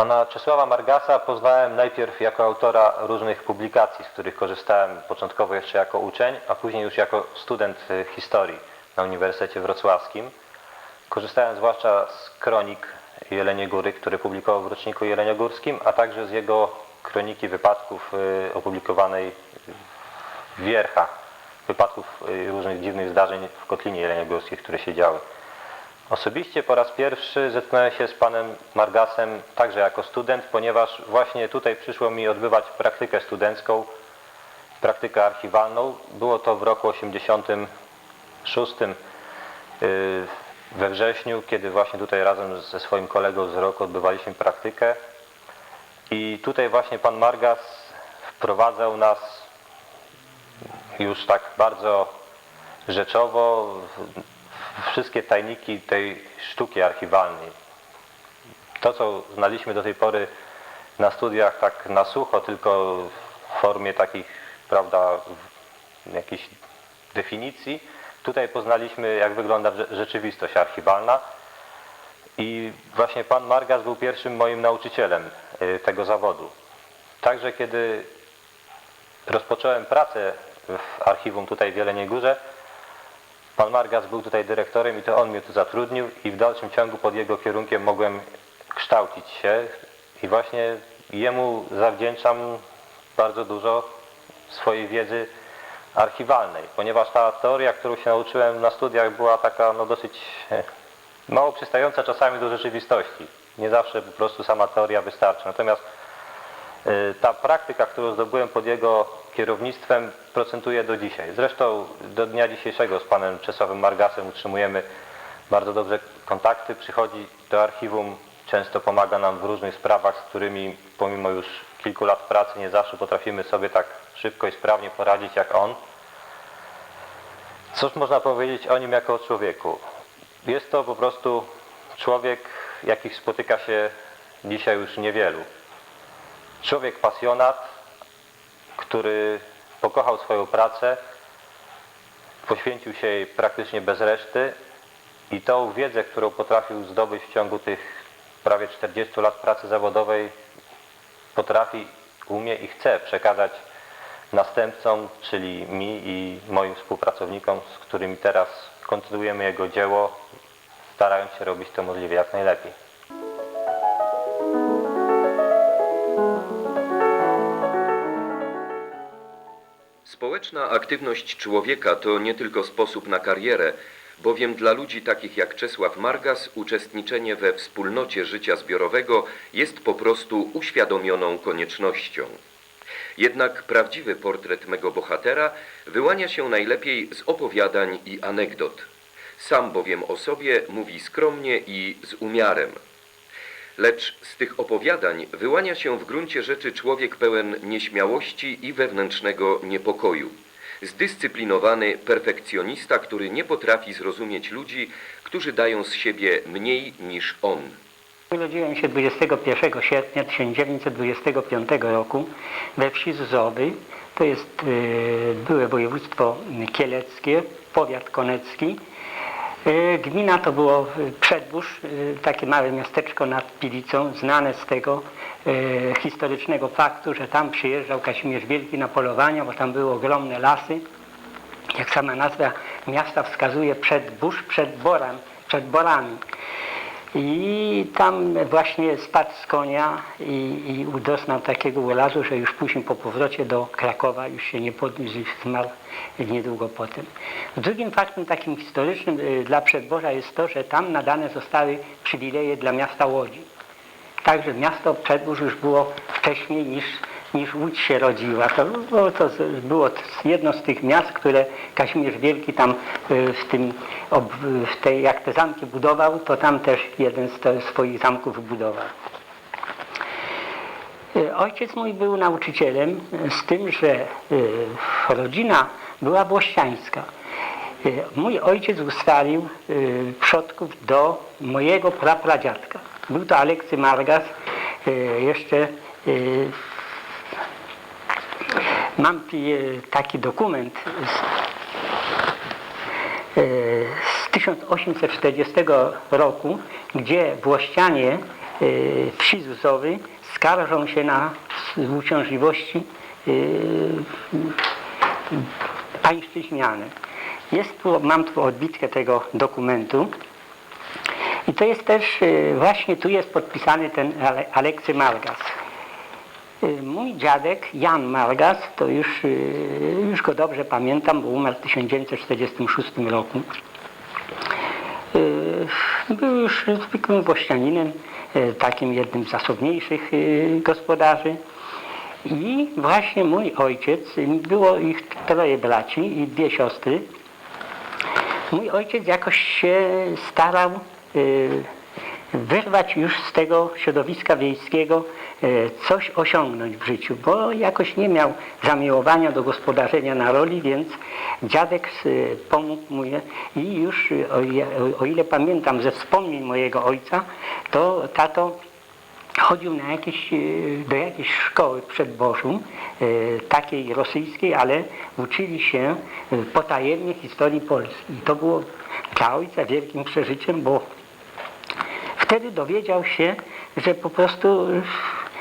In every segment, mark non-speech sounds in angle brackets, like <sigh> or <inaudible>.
Pana Czesława Margasa poznałem najpierw jako autora różnych publikacji, z których korzystałem początkowo jeszcze jako uczeń, a później już jako student y, historii na Uniwersytecie Wrocławskim. Korzystałem zwłaszcza z kronik Jelenie Góry, który publikował w roczniku jeleniogórskim, a także z jego kroniki wypadków y, opublikowanej w wierchach, wypadków y, różnych dziwnych zdarzeń w Kotlinie Jeleniogórskiej, które się działy. Osobiście po raz pierwszy zetknąłem się z panem Margasem także jako student, ponieważ właśnie tutaj przyszło mi odbywać praktykę studencką, praktykę archiwalną. Było to w roku 86 y, we wrześniu, kiedy właśnie tutaj razem ze swoim kolegą z roku odbywaliśmy praktykę. I tutaj właśnie pan Margas wprowadzał nas już tak bardzo rzeczowo wszystkie tajniki tej sztuki archiwalnej. To, co znaliśmy do tej pory na studiach tak na sucho, tylko w formie takich, prawda, jakichś definicji, tutaj poznaliśmy, jak wygląda rze- rzeczywistość archiwalna. I właśnie pan Margas był pierwszym moim nauczycielem y, tego zawodu. Także kiedy rozpocząłem pracę w archiwum tutaj w Jeleniej Górze, Pan Margas był tutaj dyrektorem i to on mnie tu zatrudnił i w dalszym ciągu pod jego kierunkiem mogłem kształcić się i właśnie jemu zawdzięczam bardzo dużo swojej wiedzy archiwalnej, ponieważ ta teoria, którą się nauczyłem na studiach była taka no dosyć e, mało przystająca czasami do rzeczywistości. Nie zawsze po prostu sama teoria wystarczy. Natomiast Ta praktyka, którą zdobyłem pod jego kierownictwem procentuje do dzisiaj. Zresztą do dnia dzisiejszego z panem Czesławem Margasem utrzymujemy bardzo dobrze kontakty. Przychodzi do archiwum, często pomaga nam w różnych sprawach, z którymi pomimo już kilku lat pracy nie zawsze potrafimy sobie tak szybko i sprawnie poradzić jak on. Cóż można powiedzieć o nim jako o człowieku? Jest to po prostu człowiek, jakich spotyka się dzisiaj już niewielu. Człowiek pasjonat, który pokochał swoją pracę, poświęcił się jej praktycznie bez reszty i tą wiedzę, którą potrafił zdobyć w ciągu tych prawie 40 lat pracy zawodowej, potrafi, umie i chce przekazać następcom, czyli mi i moim współpracownikom, z którymi teraz kontynuujemy jego dzieło, starając się robić to możliwie jak najlepiej. Społeczna aktywność człowieka to nie tylko sposób na karierę, bowiem dla ludzi takich jak Czesław Margas uczestniczenie we wspólnocie życia zbiorowego jest po prostu uświadomioną koniecznością. Jednak prawdziwy portret mego bohatera wyłania się najlepiej z opowiadań i anegdot. Sam bowiem o sobie mówi skromnie i z umiarem. Lecz z tych opowiadań wyłania się w gruncie rzeczy człowiek pełen nieśmiałości i wewnętrznego niepokoju. Zdyscyplinowany perfekcjonista, który nie potrafi zrozumieć ludzi, którzy dają z siebie mniej niż on. Urodziłem się 21 sierpnia 1925 roku we wsi Zuzowy. To jest y, byłe województwo kieleckie, powiat konecki. Y, Gmina to było y, Przedbórz, y, takie małe miasteczko nad Pilicą, znane z tego historycznego faktu, że tam przyjeżdżał Kazimierz Wielki na polowania, bo tam były ogromne lasy. Jak sama nazwa miasta wskazuje, przed burz, przed borem, przed borami. I tam właśnie spadł z konia i, i udoznał takiego urazu, że już później po powrocie do Krakowa już się nie podniósł i zmarł niedługo potem. Drugim faktem takim historycznym y, dla Przedborza jest to, że tam nadane zostały przywileje dla miasta Łodzi. Także miasto Przedbórz już było wcześniej niż, niż Łódź się rodziła. To było, to było jedno z tych miast, które Kazimierz Wielki tam y, w tym, w tej, jak te zamki budował, to tam też jeden z te, swoich zamków wybudował. Y, Ojciec mój był nauczycielem, y, z tym, że rodzina była włościańska. Mój ojciec ustalił przodków do mojego prapradziadka. Był to Alekcy Margas, jeszcze mam pi- taki dokument z, y, z 1840 roku, gdzie Włościanie wsi Zuzowy skarżą się na uciążliwości y, pańszczyźniane. Jest tu, mam tu odbitkę tego dokumentu. I to jest też, właśnie tu jest podpisany ten Ale- Aleksy Margas. Y, Mój dziadek Jan Margas, to już, y, już go dobrze pamiętam, bo umarł w 1946 roku. Y, Był już zwykłym włościaninem, y, takim jednym z zasobniejszych gospodarzy. I właśnie mój ojciec, było ich troje braci i dwie siostry, mój ojciec jakoś się starał wyrwać już z tego środowiska wiejskiego coś osiągnąć w życiu, bo jakoś nie miał zamiłowania do gospodarzenia na roli, więc dziadek y, pomógł mu i już y, o, ile- pamiętam ze wspomnień mojego ojca, to tato chodził na jakieś, e, do jakiejś szkoły w Przedbożu, e, takiej rosyjskiej, ale uczyli się e, potajemnie historii Polski. I to było dla ojca wielkim przeżyciem, bo wtedy dowiedział się, że po prostu,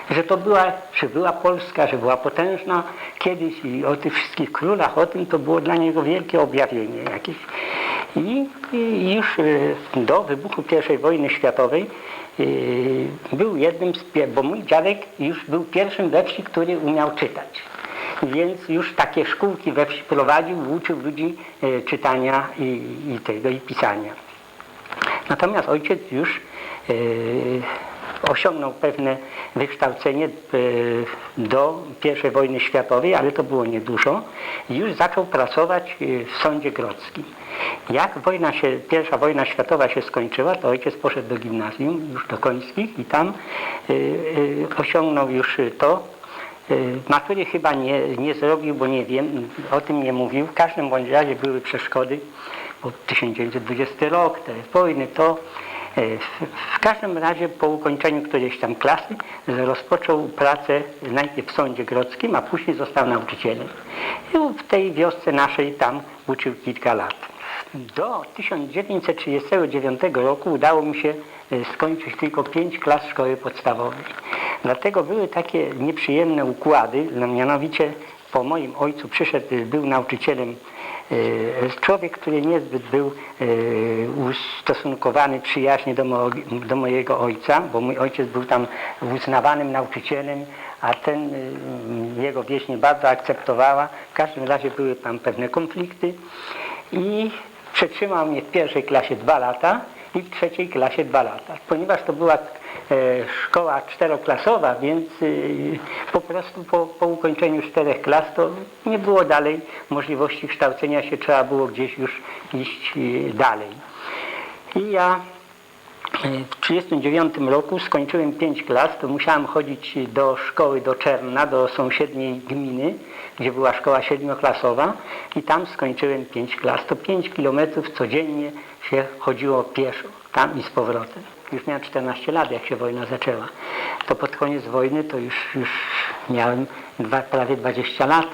że to była, że była Polska, że była potężna kiedyś i o tych wszystkich królach, o tym to było dla niego wielkie objawienie jakieś. I, i już e, do wybuchu I wojny światowej e, był jednym z, bo mój dziadek już był pierwszym we wsi, który umiał czytać. Więc już takie szkółki we wsi prowadził, uczył ludzi e, czytania i, i tego, i pisania. Natomiast ojciec już osiągnął pewne wykształcenie e, do I wojny światowej, ale to było niedużo. Już zaczął pracować e, w sądzie grodzkim. Jak wojna się, pierwsza wojna światowa się skończyła, to ojciec poszedł do gimnazjum, już do Końskich i tam e, osiągnął już to, Matury chyba nie, nie zrobił, bo nie wiem, o tym nie mówił. W każdym bądź razie były przeszkody, bo 1920 rok, te wojny, to w, w każdym razie po ukończeniu którejś tam klasy rozpoczął pracę najpierw w sądzie grodzkim, a później został nauczycielem. I w tej wiosce naszej tam uczył kilka lat. Do 1939 roku udało mi się e, skończyć tylko pięć klas szkoły podstawowej. Dlatego były takie nieprzyjemne układy, no mianowicie po moim ojcu przyszedł, e, był nauczycielem e, człowiek, który niezbyt był e, ustosunkowany przyjaźnie do, mo, do mojego ojca, bo mój ojciec był tam uznawanym nauczycielem, a ten e, jego wieś nie bardzo akceptowała. W każdym razie były tam pewne konflikty i przetrzymał mnie w pierwszej klasie dwa lata i w trzeciej klasie dwa lata. Ponieważ to była e, szkoła czteroklasowa, więc e, po prostu po, po ukończeniu czterech klas to nie było dalej możliwości kształcenia się, trzeba było gdzieś już iść e, dalej. I ja w 1939 roku skończyłem 5 klas, to musiałem chodzić do szkoły do Czerna, do sąsiedniej gminy, gdzie była szkoła siedmioklasowa i tam skończyłem 5 klas. To 5 kilometrów codziennie się chodziło pieszo, tam i z powrotem. Już miałem 14 lat, jak się wojna zaczęła. To pod koniec wojny to już, już miałem dwa, prawie 20 lat.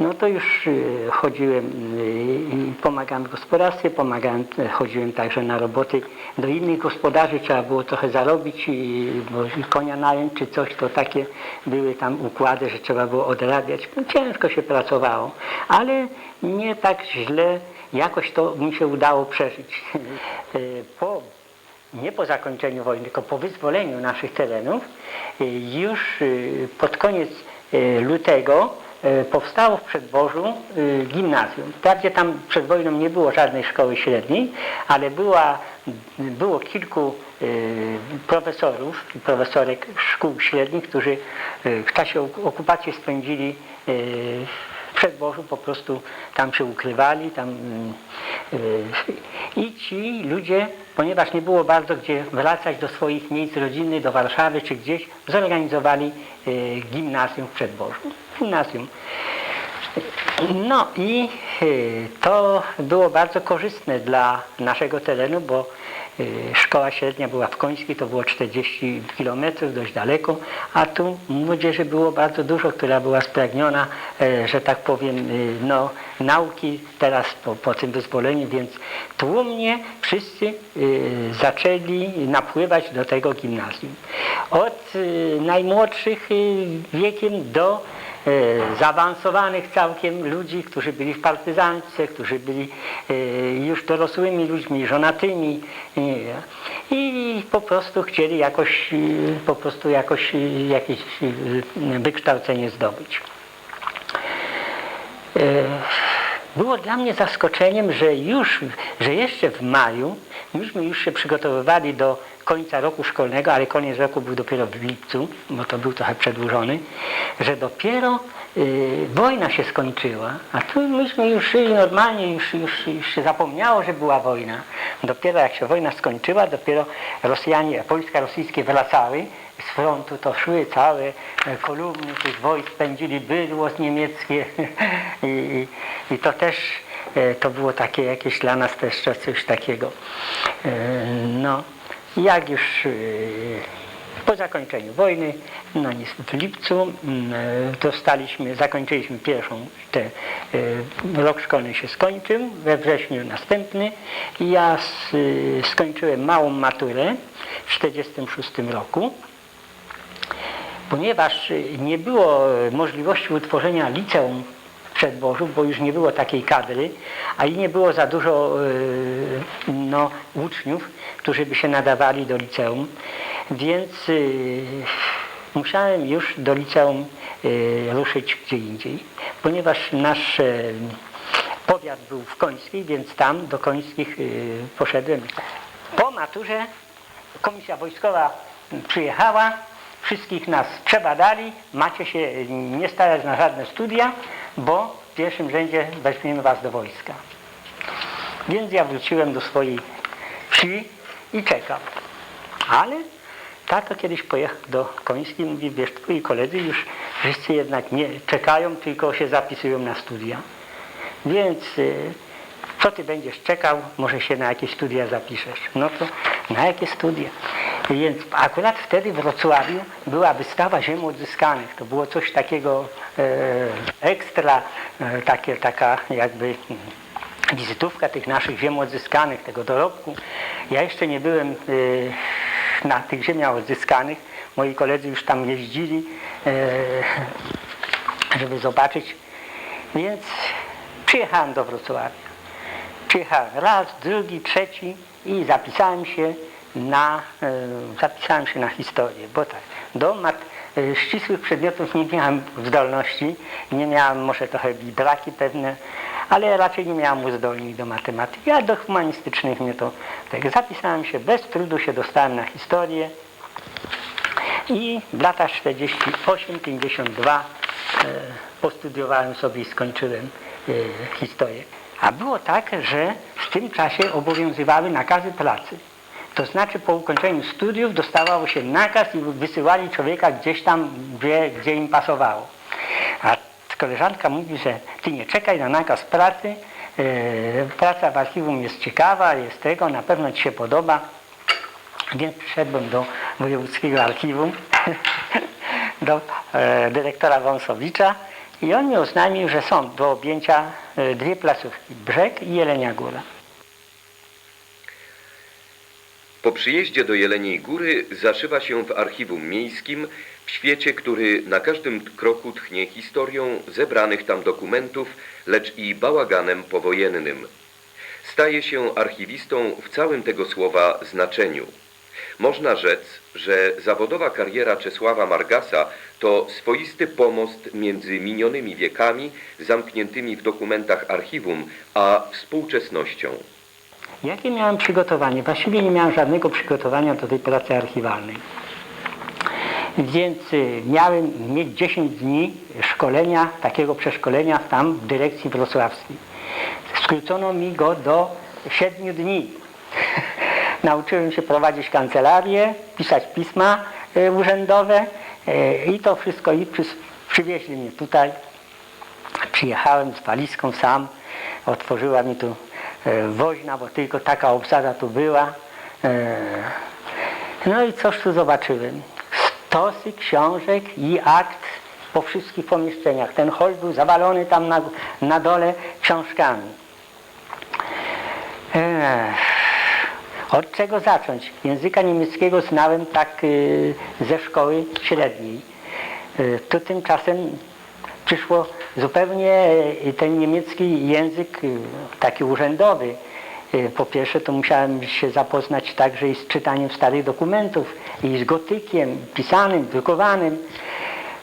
No to już y, chodziłem y, i pomagałem w gospodarstwie, pomagałem, y, chodziłem także na roboty do innych gospodarzy, trzeba było trochę zarobić, i, bo konia nająć czy coś, to takie były tam układy, że trzeba było odrabiać. No, ciężko się pracowało, ale nie tak źle, jakoś to mi się udało przeżyć. <laughs> Po nie po zakończeniu wojny, tylko po wyzwoleniu naszych terenów, y, już y, pod koniec y, lutego powstało w Przedbożu y, gimnazjum. Wprawdzie tam przed wojną nie było żadnej szkoły średniej, ale była, było kilku profesorów i profesorek szkół średnich, którzy w czasie ok- okupacji spędzili w Przedbożu po prostu tam się ukrywali, tam mm, y, i ci ludzie, ponieważ nie było bardzo gdzie wracać do swoich miejsc rodzinnych, do Warszawy czy gdzieś, zorganizowali y, gimnazjum w Przedbożu. Gimnazjum. No i y, to było bardzo korzystne dla naszego terenu, bo szkoła średnia była w Końskiej, to było 40 km, dość daleko, a tu młodzieży było bardzo dużo, która była spragniona, e, że tak powiem, y, no, nauki teraz po, po tym wyzwoleniu, więc tłumnie wszyscy y, zaczęli napływać do tego gimnazjum. Od y, najmłodszych y, wiekiem do zaawansowanych całkiem ludzi, którzy byli w partyzance, którzy byli e, już dorosłymi ludźmi, żonatymi nie, i po prostu chcieli jakoś, e, po prostu jakoś e, jakieś e, wykształcenie zdobyć. Było dla mnie zaskoczeniem, że już, że jeszcze w maju, myśmy już się przygotowywali do końca roku szkolnego, ale koniec roku był dopiero w lipcu, bo to był trochę przedłużony, że dopiero y, wojna się skończyła, a tu myśmy już żyli normalnie, już, już, już się zapomniało, że była wojna. Dopiero jak się wojna skończyła, dopiero Rosjanie, wojska rosyjskie wracały z frontu, to szły całe e, kolumny tych wojsk, pędzili bydło niemieckie. <laughs> I, i, i to też e, to było takie jakieś dla nas też coś takiego. E, No, jak już po zakończeniu wojny, no nic, w lipcu dostaliśmy, zakończyliśmy pierwszą, te, rok szkolny się skończył, we wrześniu następny. Ja skończyłem małą maturę w 1946 roku ponieważ y, nie było y, możliwości utworzenia liceum w Przedworzu, bo już nie było takiej kadry, a i nie było za dużo y, no, uczniów, którzy by się nadawali do liceum, więc musiałem już do liceum ruszyć gdzie indziej, ponieważ nasz powiat był w Końskiej, więc tam do Końskich poszedłem. Po maturze komisja wojskowa przyjechała, wszystkich nas przebadali, macie się nie starać na żadne studia, bo w pierwszym rzędzie weźmiemy was do wojska. Więc ja wróciłem do swojej wsi i czekam. Ale tato kiedyś pojechał do Końskiej i mówi, wiesz, twoi koledzy już wszyscy jednak nie czekają, tylko się zapisują na studia. Więc y, co ty będziesz czekał, może się na jakieś studia zapiszesz. No to na jakie studia? Więc akurat wtedy w Wrocławiu była wystawa ziem odzyskanych. To było coś takiego e, ekstra, e, takie, taka jakby wizytówka tych naszych ziem odzyskanych, tego dorobku. Ja jeszcze nie byłem e, na tych ziemiach odzyskanych. Moi koledzy już tam jeździli, żeby zobaczyć. Więc przyjechałem do Wrocławia. Przyjechałem raz, drugi, trzeci i zapisałem się na, e, zapisałem się na historię, bo tak, do mat, e, ścisłych przedmiotów nie miałem zdolności, nie miałem może trochę braki pewne, ale raczej nie miałem uzdolnień do matematyki, a do humanistycznych mnie to, tak, zapisałem się, bez trudu się dostałem na historię i w latach 48-52 e, postudiowałem sobie i skończyłem historię. A było tak, że w tym czasie obowiązywały nakazy pracy. To znaczy po ukończeniu studiów dostawało się nakaz i wysyłali człowieka gdzieś tam, gdzie, gdzie im pasowało. A koleżanka mówi, że ty nie czekaj na nakaz pracy, e, praca w archiwum jest ciekawa, jest tego, na pewno ci się podoba. Więc przyszedłem do wojewódzkiego archiwum, <laughs> do e, dyrektora Wąsowicza i on mi oznajmił, że są do objęcia e, dwie placówki, Brzeg i Jelenia Góra. Po przyjeździe do Jeleniej Góry zaszywa się w archiwum miejskim, w świecie, który na każdym kroku tchnie historią zebranych tam dokumentów, lecz i bałaganem powojennym. Staje się archiwistą w całym tego słowa znaczeniu. Można rzec, że zawodowa kariera Czesława Margasa to swoisty pomost między minionymi wiekami, zamkniętymi w dokumentach archiwum, a współczesnością. Jakie miałem przygotowanie? Właściwie nie miałem żadnego przygotowania do tej pracy archiwalnej. Więc y, miałem mieć 10 dni szkolenia, takiego przeszkolenia tam w dyrekcji wrocławskiej. Skrócono mi go do 7 dni. <laughs> Nauczyłem się prowadzić kancelarię, pisać pisma y, urzędowe y, i to wszystko i przy, przywieźli mnie tutaj. Przyjechałem z walizką sam, otworzyła mi tu woźna, bo tylko taka obsada tu była. E, No i coś tu zobaczyłem. Stosy książek i akt po wszystkich pomieszczeniach. Ten hol był zawalony tam na, na dole książkami. Ech. Od czego zacząć? Języka niemieckiego znałem tak ze szkoły średniej. Tu tymczasem przyszło zupełnie y, ten niemiecki język y, taki urzędowy. Y, Po pierwsze to musiałem się zapoznać także i z czytaniem starych dokumentów i z gotykiem pisanym, drukowanym.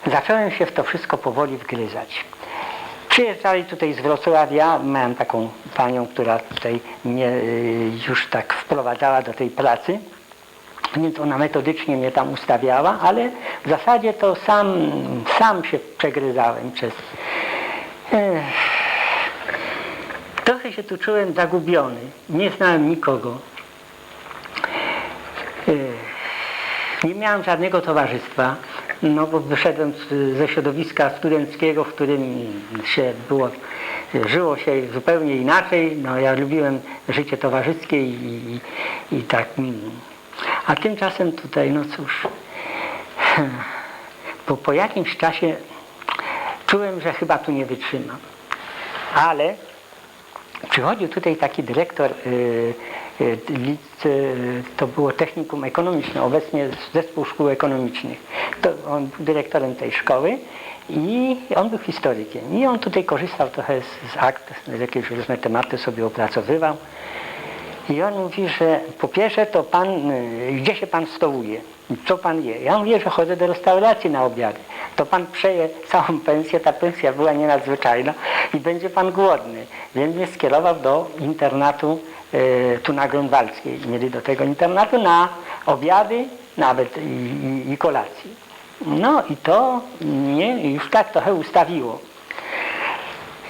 Zacząłem się w to wszystko powoli wgryzać. Przyjeżdżali tutaj z Wrocławia, miałem taką panią, która tutaj mnie już tak wprowadzała do tej pracy, więc ona metodycznie mnie tam ustawiała, ale w zasadzie to sam, sam się przegryzałem przez... Trochę się tu czułem zagubiony, nie znałem nikogo. Nie miałem żadnego towarzystwa, no bo wyszedłem ze środowiska studenckiego, w którym się było, żyło się zupełnie inaczej. No ja lubiłem życie towarzyskie i, i, i tak. A tymczasem tutaj, no cóż, po, po jakimś czasie czułem, że chyba tu nie wytrzymam. Ale przychodził tutaj taki dyrektor, y, y, y, to było technikum ekonomiczne, obecnie zespół szkół ekonomicznych. To on był dyrektorem tej szkoły i on był historykiem. I on tutaj korzystał trochę z, z akt, jakieś różne tematy sobie opracowywał. I on mówi, że po pierwsze to pan, gdzie się pan stołuje? Co pan je? Ja mówię, że chodzę do restauracji na obiady. To pan przeje całą pensję, ta pensja była nienadzwyczajna i będzie pan głodny. Więc mnie skierował do internatu y, tu na Grunwaldzkiej. Mieli do tego internatu na obiady, nawet i, i, i kolacji. No i to mnie już tak trochę ustawiło.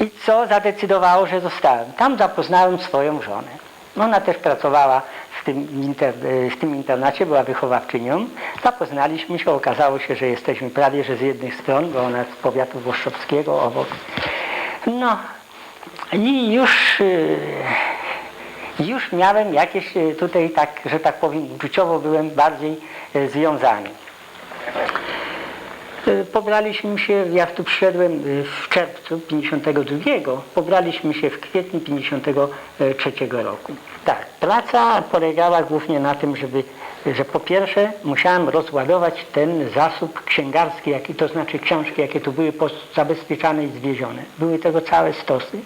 I co zadecydowało, że zostałem? Tam zapoznałem swoją żonę. Ona też pracowała w tym, inter, w tym internacie, była wychowawczynią. Zapoznaliśmy się, okazało się, że jesteśmy prawie że z jednych stron, bo ona z powiatu włoszczowskiego obok. No i już, y, już miałem jakieś y, tutaj tak, że tak powiem, uczuciowo byłem bardziej związany. Y, Pobraliśmy się, ja tu przyszedłem y, w czerwcu 52, pobraliśmy się w kwietniu 53 roku. Tak, praca polegała głównie na tym, żeby, że po pierwsze musiałem rozładować ten zasób księgarski, jaki, to znaczy książki, jakie tu były zabezpieczane i zwiezione. Były tego całe stosy,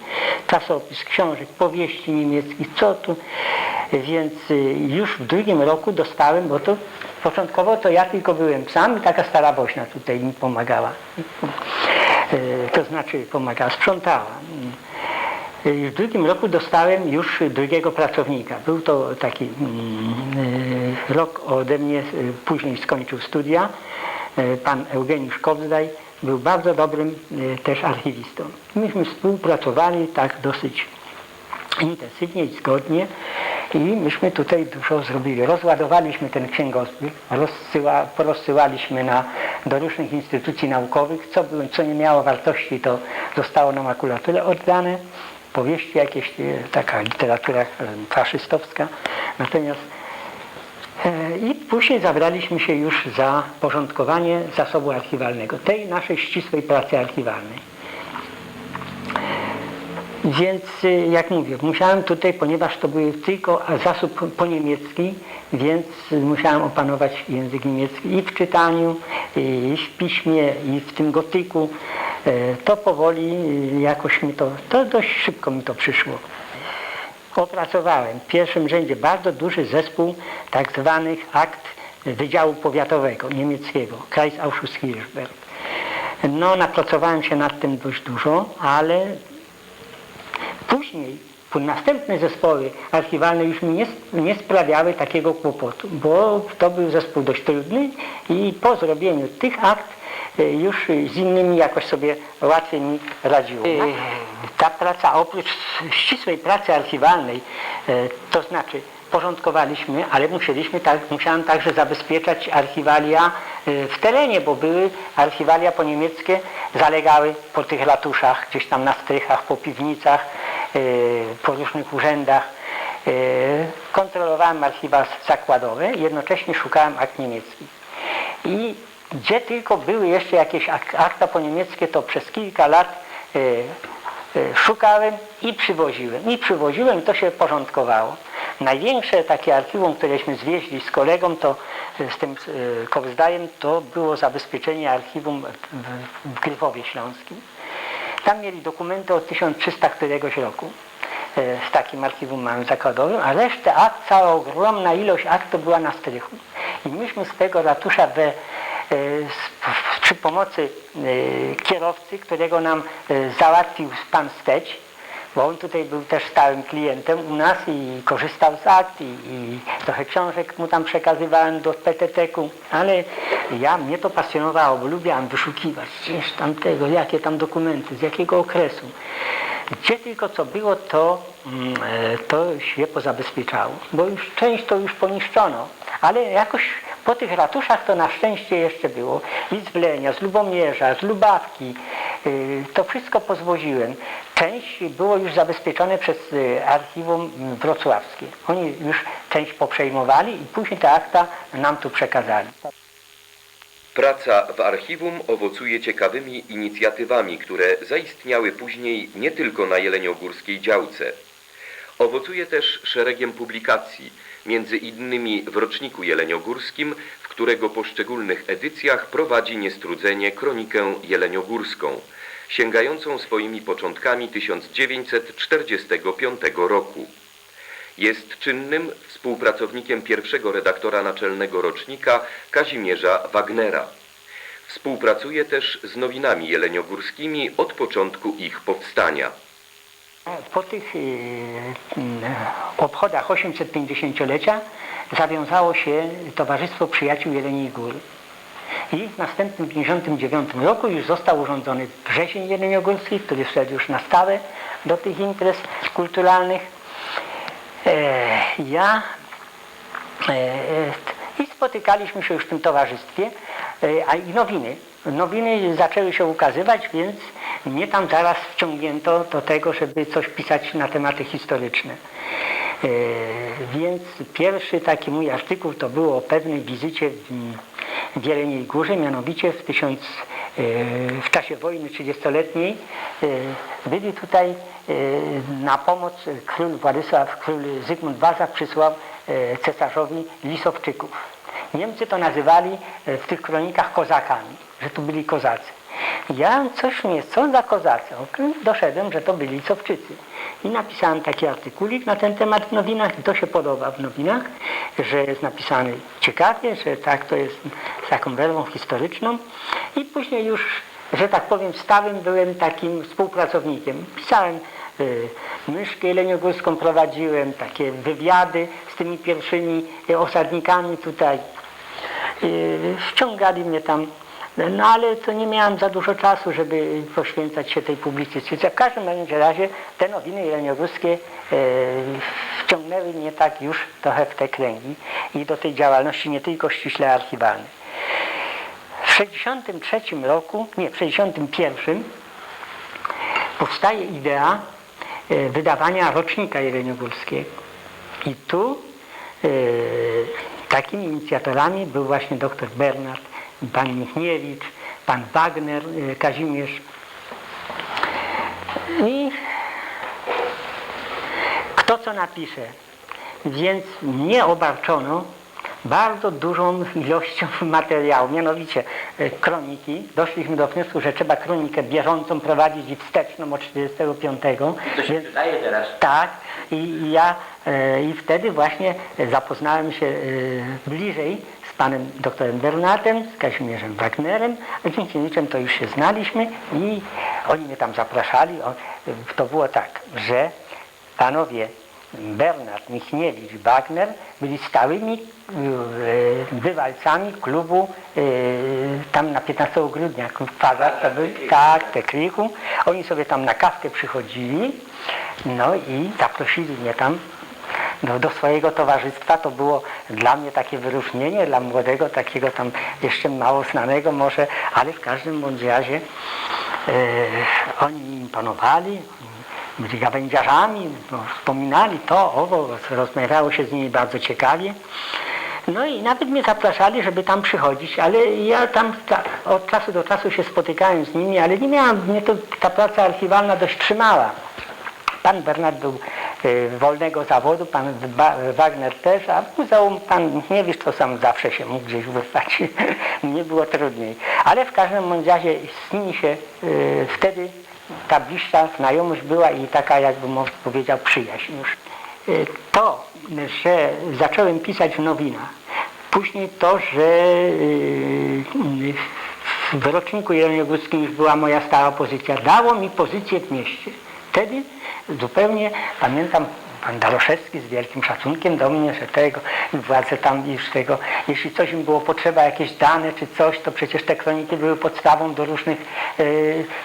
czasopis, książek, powieści niemieckich, co tu. Więc y, już w drugim roku dostałem, bo to początkowo to ja tylko byłem sam i taka stara bośna tutaj mi pomagała. Y, To znaczy pomagała, sprzątała. Y, W drugim roku dostałem już drugiego pracownika. Był to taki mm, y, rok ode mnie, y, później skończył studia. Pan Eugeniusz Kowzdaj był bardzo dobrym też archiwistą. Myśmy współpracowali tak dosyć intensywnie i zgodnie i myśmy tutaj dużo zrobili. Rozładowaliśmy ten księgozbiór, rozsyła, porozsyłaliśmy na, do różnych instytucji naukowych, co, co nie miało wartości, to zostało na makulaturę oddane, powieści jakieś, e, taka literatura e, faszystowska. Natomiast e, i później zabraliśmy się już za porządkowanie zasobu archiwalnego, tej naszej ścisłej pracy archiwalnej. Więc jak mówię, musiałem tutaj, ponieważ to był tylko zasób po niemiecki, więc musiałem opanować język niemiecki i w czytaniu, i w piśmie, i w tym gotyku. E, To powoli y, jakoś mi to, to dość szybko mi to przyszło. Opracowałem w pierwszym rzędzie bardzo duży zespół tak zwanych akt Wydziału Powiatowego niemieckiego, Kreisausschuss-Hirschberg. No, napracowałem się nad tym dość dużo, ale Później następne zespoły archiwalne już mi nie, nie sprawiały takiego kłopotu, bo to był zespół dość trudny i po zrobieniu tych akt e, już z innymi jakoś sobie łatwiej mi radziło. E, Ta praca oprócz ścisłej pracy archiwalnej, e, to znaczy porządkowaliśmy, ale musieliśmy tak, musiałem także zabezpieczać archiwalia w terenie, bo były archiwalia po niemieckie, zalegały po tych ratuszach, gdzieś tam na strychach, po piwnicach, po różnych urzędach. Kontrolowałem archiwa zakładowe i jednocześnie szukałem akt niemieckich. I gdzie tylko były jeszcze jakieś ak- akta po niemieckie, to przez kilka lat e, e, szukałem i przywoziłem. I przywoziłem i to się porządkowało. Największe takie archiwum, któreśmy zwieźli z kolegą, to e, z tym Kowzdajem, to było zabezpieczenie archiwum w, Gryfowie Śląskim. Tam mieli dokumenty od 1300 któregoś roku. Z takim archiwum mamy zakładowym, a resztę akt, cała ogromna ilość akt to była na strychu. I myśmy z tego ratusza we, przy pomocy e, kierowcy, którego nam e, załatwił pan Steć, bo on tutaj był też stałym klientem u nas i korzystał z akt i, i trochę książek mu tam przekazywałem do PTT-ku, ale ja, mnie to pasjonowało, bo lubiłem wyszukiwać gdzieś tam tego, jakie tam dokumenty, z jakiego okresu. Gdzie tylko co było, to, mm, e, to się pozabezpieczało, bo już część to już poniszczono, ale jakoś po tych ratuszach to na szczęście jeszcze było i z Lubomierza, z Lubawki, y, to wszystko pozwoziłem. Część było już zabezpieczone przez y, archiwum wrocławskie. Oni już część poprzejmowali i później te akta nam tu przekazali. Praca w archiwum owocuje ciekawymi inicjatywami, które zaistniały później nie tylko na jeleniogórskiej działce. Owocuje też szeregiem publikacji, między innymi w roczniku jeleniogórskim, w którego poszczególnych edycjach prowadzi niestrudzenie kronikę jeleniogórską, sięgającą swoimi początkami 1945 roku. Jest czynnym współpracownikiem pierwszego redaktora naczelnego rocznika Kazimierza Wagnera. Współpracuje też z nowinami jeleniogórskimi od początku ich powstania. Po tych y, mm, obchodach 850-lecia zawiązało się Towarzystwo Przyjaciół Jeleniej Góry. I w następnym 59 roku już został urządzony wrzesień jeleniogórski, który wszedł już na stałe do tych imprez kulturalnych. E, ja e, i spotykaliśmy się już w tym towarzystwie, e, a i nowiny. Nowiny zaczęły się ukazywać, więc mnie tam zaraz wciągnięto do tego, żeby coś pisać na tematy historyczne. E, Więc pierwszy taki mój artykuł to było o pewnej wizycie w, w Jeleniej Górze, mianowicie w, tysiąc, e, w czasie wojny 30-letniej e, byli tutaj na pomoc król Władysław, król Zygmunt Waza przysłał cesarzowi Lisowczyków. Niemcy to nazywali w tych kronikach kozakami, że tu byli kozacy. Ja coś mnie, co za kozacy? Doszedłem, że to byli Lisowczycy. I napisałem taki artykulik na ten temat w nowinach to się podoba w nowinach, że jest napisany ciekawie, że tak to jest z taką werwą historyczną. I później już, że tak powiem, stałym byłem takim współpracownikiem. Pisałem y, myszkę jeleniogórską prowadziłem, takie wywiady z tymi pierwszymi y, osadnikami tutaj. Y, Wciągali mnie tam, no ale to nie miałem za dużo czasu, żeby poświęcać się tej publicystyce. W każdym razie te nowiny jeleniogórskie e, wciągnęły mnie tak już trochę w te kręgi i do tej działalności nie tylko ściśle archiwalnej. W 63 roku, nie, w 61 powstaje idea e, wydawania rocznika jeleniogórskiego. I tu e, takimi inicjatorami był właśnie dr Bernard, pan Michniewicz, pan Wagner, e, Kazimierz. I kto co napisze. Więc mnie obarczono bardzo dużą ilością <laughs> materiału, mianowicie e, kroniki. Doszliśmy do wniosku, że trzeba kronikę bieżącą prowadzić i wsteczną od 45. To się Więc- przydaje teraz. tak, i i ja e, i wtedy właśnie zapoznałem się bliżej panem doktorem Bernatem, z Kazimierzem Wagnerem, a Dziękiewiczem to już się znaliśmy i oni mnie tam zapraszali. To było tak, że panowie Bernard, Michniewicz, Wagner byli stałymi e, bywalcami klubu e, tam na 15 grudnia, klub Fazar, to był, tak, te Krichu. Oni sobie tam na kawkę przychodzili, no i zaprosili mnie tam do, do swojego towarzystwa. To było dla mnie takie wyróżnienie, dla młodego, takiego tam jeszcze mało znanego może, ale w każdym bądź razie e, oni mi imponowali, byli gawędziarzami, no, wspominali to, owo, rozmawiało się z nimi bardzo ciekawie. No i nawet mnie zapraszali, żeby tam przychodzić, ale ja tam ta, od czasu do czasu się spotykałem z nimi, ale nie miałam, mnie to, ta praca archiwalna dość trzymała. Pan Bernard był wolnego zawodu, pan Wagner też, a muzeum pan nie wiesz, to sam zawsze się mógł gdzieś wyrwać. <laughs> nie było trudniej. Ale w każdym razie z nimi się y, wtedy ta bliższa znajomość była i taka, jakbym może powiedział, przyjaźń już. Y, To, że zacząłem pisać w nowinach, później to, że y, w roczniku jeleniogórskim już była moja stała pozycja, dało mi pozycję w mieście. Wtedy zupełnie pamiętam pan Daloszewski z wielkim szacunkiem do mnie, że tego władze tam już tego, jeśli coś im było potrzeba, jakieś dane czy coś, to przecież te kroniki były podstawą do różnych e,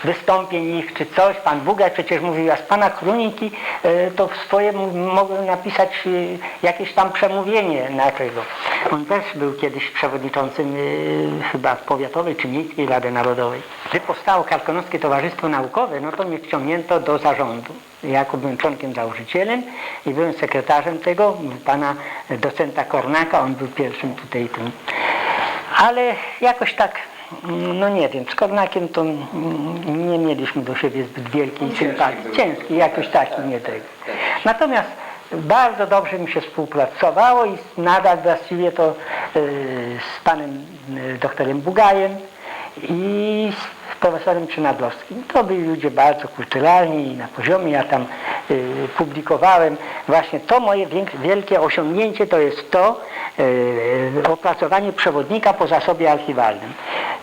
wystąpień ich czy coś. Pan Bugaj przecież mówił, a z pana kroniki e, to swoje mogłem napisać e, jakieś tam przemówienie na tego. On też był kiedyś przewodniczącym e, chyba powiatowej czy miejskiej Rady Narodowej. Gdy powstało Karkonoskie Towarzystwo Naukowe, no to mnie wciągnięto do zarządu. Jako byłem członkiem założycielem i byłem sekretarzem tego, pana docenta Kornaka, on był pierwszym tutaj tym. Ale jakoś tak, mm, no nie wiem, z Kornakiem to nie mieliśmy do siebie zbyt wielkiej sympatii. Ciężki, jakoś taki, nie tego. Natomiast bardzo dobrze mi się współpracowało i nadal właściwie to y, z panem y, doktorem Bugajem i z profesorem Przynadlowskim. To byli ludzie bardzo kulturalni i na poziomie. Ja tam y, publikowałem. Właśnie to moje wielkie osiągnięcie to jest to y, opracowanie przewodnika po zasobie archiwalnym.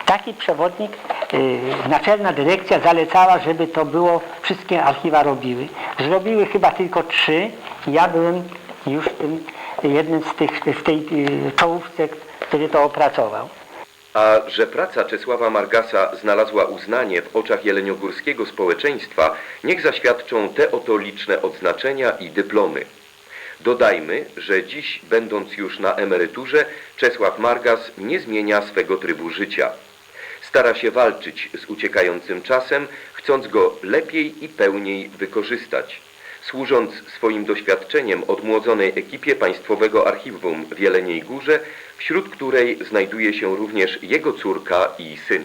Taki przewodnik y, naczelna dyrekcja zalecała, żeby to było, wszystkie archiwa robiły. Zrobiły chyba tylko trzy. Ja byłem już tym, jednym z tych, w tej y, czołówce, który to opracował. A że praca Czesława Margasa znalazła uznanie w oczach jeleniogórskiego społeczeństwa, niech zaświadczą te oto liczne odznaczenia i dyplomy. Dodajmy, że dziś, będąc już na emeryturze, Czesław Margas nie zmienia swego trybu życia. Stara się walczyć z uciekającym czasem, chcąc go lepiej i pełniej wykorzystać. Służąc swoim doświadczeniem odmłodzonej ekipie Państwowego Archiwum w Jeleniej Górze, wśród której znajduje się również jego córka i syn.